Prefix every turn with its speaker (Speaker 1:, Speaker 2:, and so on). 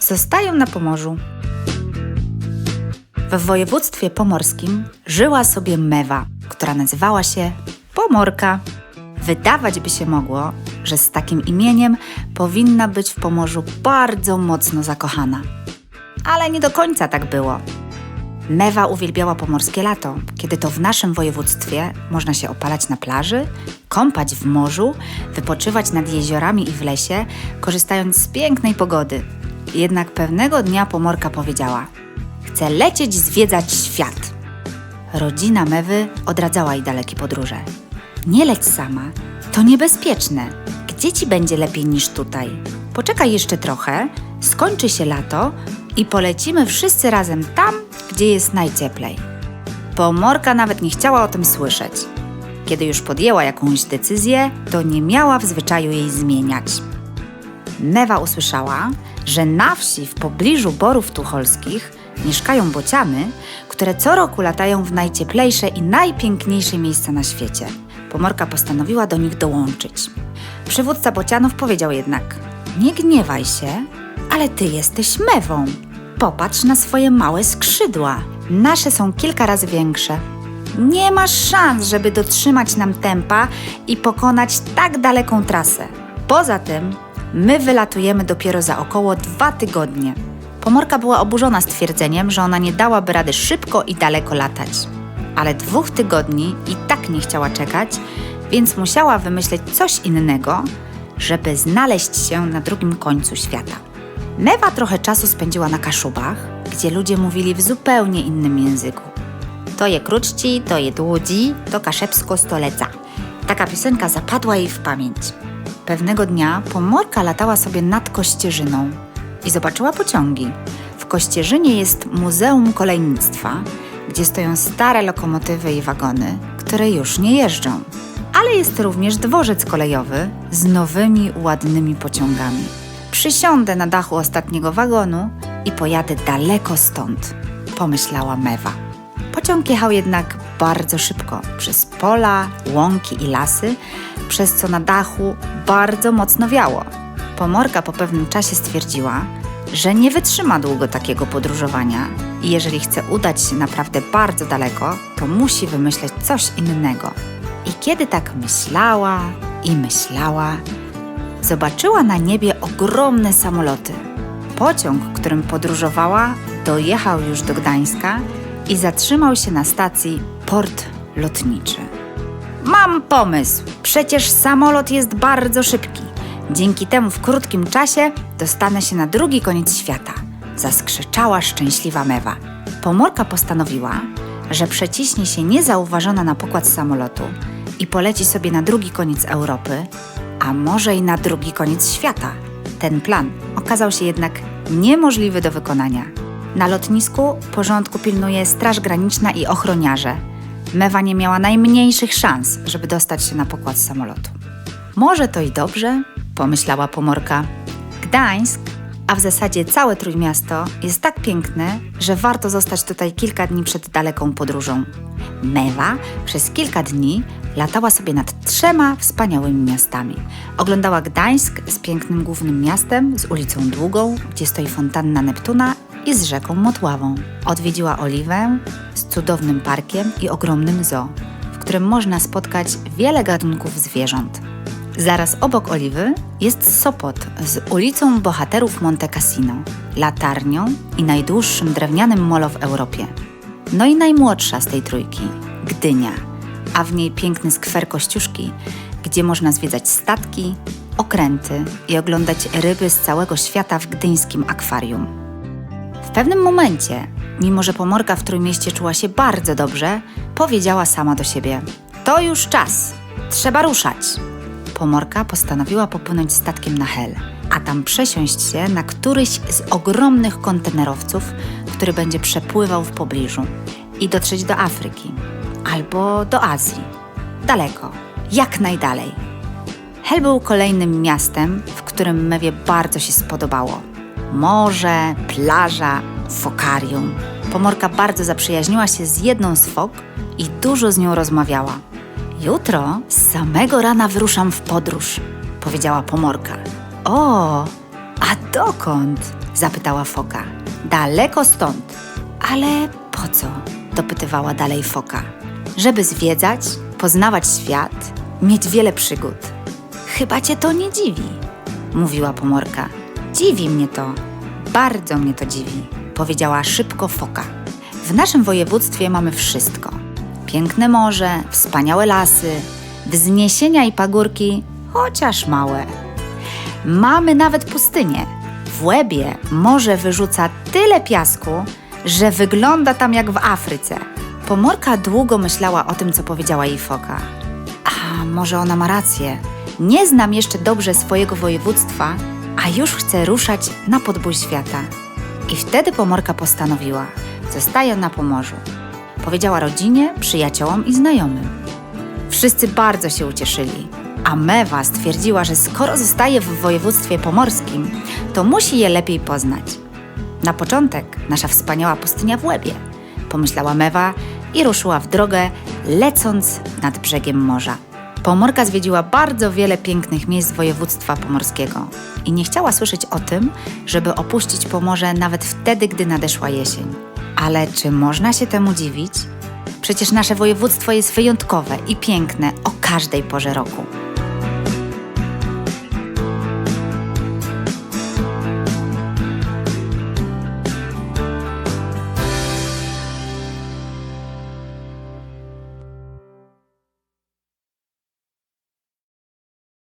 Speaker 1: zostają na Pomorzu. W województwie pomorskim żyła sobie mewa, która nazywała się Pomorka. Wydawać by się mogło, że z takim imieniem powinna być w Pomorzu bardzo mocno zakochana. Ale nie do końca tak było. Mewa uwielbiała pomorskie lato, kiedy to w naszym województwie można się opalać na plaży, kąpać w morzu, wypoczywać nad jeziorami i w lesie, korzystając z pięknej pogody. Jednak pewnego dnia Pomorka powiedziała: Chcę lecieć zwiedzać świat. Rodzina Mewy odradzała jej dalekie podróże. Nie leć sama, to niebezpieczne. Gdzie ci będzie lepiej niż tutaj? Poczekaj jeszcze trochę, skończy się lato i polecimy wszyscy razem tam, gdzie jest najcieplej. Pomorka nawet nie chciała o tym słyszeć. Kiedy już podjęła jakąś decyzję, to nie miała w zwyczaju jej zmieniać. Mewa usłyszała, że na wsi w pobliżu Borów Tucholskich mieszkają bociany, które co roku latają w najcieplejsze i najpiękniejsze miejsca na świecie. Pomorka postanowiła do nich dołączyć. Przywódca bocianów powiedział jednak: Nie gniewaj się, ale ty jesteś mewą. Popatrz na swoje małe skrzydła. Nasze są kilka razy większe. Nie masz szans, żeby dotrzymać nam tempa i pokonać tak daleką trasę. Poza tym, my wylatujemy dopiero za około dwa tygodnie. Pomorka była oburzona stwierdzeniem, że ona nie dałaby rady szybko i daleko latać. Ale dwóch tygodni i tak nie chciała czekać, więc musiała wymyśleć coś innego, żeby znaleźć się na drugim końcu świata. Mewa trochę czasu spędziła na Kaszubach, gdzie ludzie mówili w zupełnie innym języku. To je kruczci, to je dłudzi, to kaszepsko stoleca. Taka piosenka zapadła jej w pamięć. Pewnego dnia pomorka latała sobie nad Kościerzyną i zobaczyła pociągi. W Kościerzynie jest Muzeum Kolejnictwa, gdzie stoją stare lokomotywy i wagony, które już nie jeżdżą. Ale jest również dworzec kolejowy z nowymi, ładnymi pociągami. Przysiądę na dachu ostatniego wagonu i pojadę daleko stąd, pomyślała Mewa. Pociąg jechał jednak bardzo szybko przez pola, łąki i lasy, przez co na dachu bardzo mocno wiało. Pomorka po pewnym czasie stwierdziła, że nie wytrzyma długo takiego podróżowania i jeżeli chce udać się naprawdę bardzo daleko, to musi wymyśleć coś innego. I kiedy tak myślała i myślała, zobaczyła na niebie ogromne samoloty. Pociąg, którym podróżowała, dojechał już do Gdańska i zatrzymał się na stacji port lotniczy. Mam pomysł! Przecież samolot jest bardzo szybki. Dzięki temu w krótkim czasie dostanę się na drugi koniec świata. Zaskrzeczała szczęśliwa mewa. Pomorka postanowiła, że przeciśnie się niezauważona na pokład samolotu i poleci sobie na drugi koniec Europy, a może i na drugi koniec świata. Ten plan okazał się jednak niemożliwy do wykonania. Na lotnisku porządku pilnuje Straż Graniczna i ochroniarze. Mewa nie miała najmniejszych szans, żeby dostać się na pokład samolotu. Może to i dobrze, pomyślała Pomorka. Gdańsk, a w zasadzie całe Trójmiasto, jest tak piękne, że warto zostać tutaj kilka dni przed daleką podróżą. Mewa przez kilka dni latała sobie nad trzema wspaniałymi miastami. Oglądała Gdańsk z pięknym głównym miastem, z ulicą Długą, gdzie stoi fontanna Neptuna i z rzeką Motławą. Odwiedziła Oliwę z cudownym parkiem i ogromnym zoo, w którym można spotkać wiele gatunków zwierząt. Zaraz obok Oliwy jest Sopot z ulicą Bohaterów Monte Cassino, latarnią i najdłuższym drewnianym molo w Europie. No i najmłodsza z tej trójki, Gdynia, a w niej piękny skwer Kościuszki, gdzie można zwiedzać statki, okręty i oglądać ryby z całego świata w gdyńskim akwarium. W pewnym momencie, mimo że pomorka w Trójmieście czuła się bardzo dobrze, powiedziała sama do siebie: To już czas, trzeba ruszać. Pomorka postanowiła popłynąć statkiem na Hel, a tam przesiąść się na któryś z ogromnych kontenerowców, który będzie przepływał w pobliżu i dotrzeć do Afryki albo do Azji. Daleko, jak najdalej. Hel był kolejnym miastem, w którym Mewie bardzo się spodobało. Morze, plaża, fokarium. Pomorka bardzo zaprzyjaźniła się z jedną z fok i dużo z nią rozmawiała. Jutro z samego rana wyruszam w podróż, powiedziała Pomorka. O, a dokąd? Zapytała foka. Daleko stąd. Ale po co? Dopytywała dalej foka. Żeby zwiedzać, poznawać świat, mieć wiele przygód. Chyba cię to nie dziwi, mówiła pomorka. Dziwi mnie to. Bardzo mnie to dziwi, powiedziała szybko foka. W naszym województwie mamy wszystko. Piękne morze, wspaniałe lasy, wzniesienia i pagórki, chociaż małe. Mamy nawet pustynię. W Łebie morze wyrzuca tyle piasku, że wygląda tam jak w Afryce. Pomorka długo myślała o tym, co powiedziała jej foka. A może ona ma rację? Nie znam jeszcze dobrze swojego województwa, a już chcę ruszać na podbój świata. I wtedy pomorka postanowiła: zostaję na Pomorzu. Powiedziała rodzinie, przyjaciołom i znajomym. Wszyscy bardzo się ucieszyli, a Mewa stwierdziła, że skoro zostaje w województwie pomorskim, to musi je lepiej poznać. Na początek nasza wspaniała pustynia w Łebie, pomyślała Mewa i ruszyła w drogę, lecąc nad brzegiem morza. Pomorka zwiedziła bardzo wiele pięknych miejsc województwa pomorskiego i nie chciała słyszeć o tym, żeby opuścić Pomorze nawet wtedy, gdy nadeszła jesień. Ale czy można się temu dziwić? Przecież nasze województwo jest wyjątkowe i piękne o każdej porze roku.